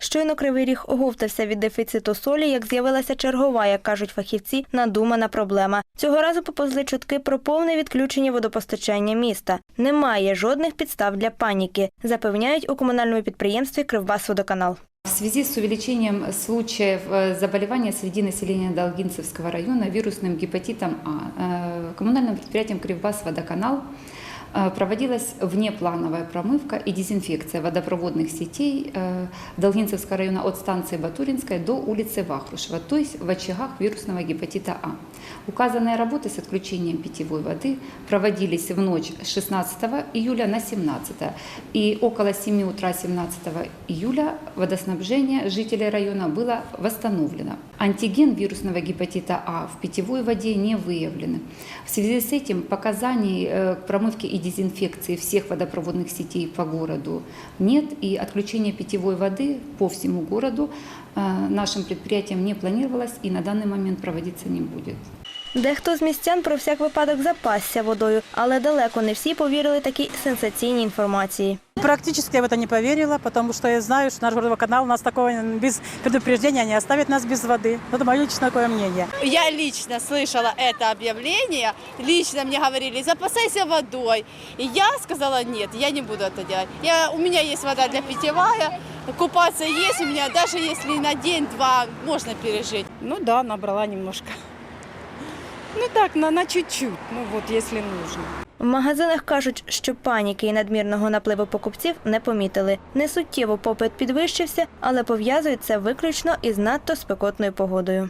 Щойно кривий ріг оговтався від дефіциту солі, як з'явилася чергова, як кажуть фахівці, надумана проблема. Цього разу поповзли чутки про повне відключення водопостачання міста. Немає жодних підстав для паніки, запевняють у комунальному підприємстві Кривбасводоканал. В связи с увеличением случаев э, заболевания среди населения Долгинцевского района вирусным гепатитом А э, коммунальным предприятием «Кривбас Водоканал» э, проводилась внеплановая промывка и дезинфекция водопроводных сетей э, Долгинцевского района от станции Батуринской до улицы Вахрушева, то есть в очагах вирусного гепатита А. Указанные работы с отключением питьевой воды проводились в ночь с 16 июля на 17 и около 7 утра 17 июля водоснабжение жителей района было восстановлено. Антиген вирусного гепатита А в питьевой воде не выявлены. В связи с этим показаний э, к промывке и дезинфекции всех водопроводных сетей по городу нет, и отключение питьевой воды по всему городу э, нашим предприятием не планировалось и на данный момент проводиться не будет. Дехто з містян про всяк випадок запасся водою, але далеко не всі повірили такій сенсаційній інформації. Практически я в это не поверила, потому что я знаю, что наш водоканал нас такого без предупреждения не оставит нас без воды. Это мое личное такое мнение. Я лично слышала это объявление, лично мне говорили, запасайся водой. И я сказала, нет, я не буду это делать. Я, у меня есть вода для питьевая, купаться есть у меня, даже если на день-два можно пережить. Ну да, набрала немножко. Ну так, на, на чуть-чуть, ну вот если нужно. В магазинах кажуть, що паніки і надмірного напливу покупців не помітили. Несуттєво попит підвищився, але пов'язують це виключно із надто спекотною погодою.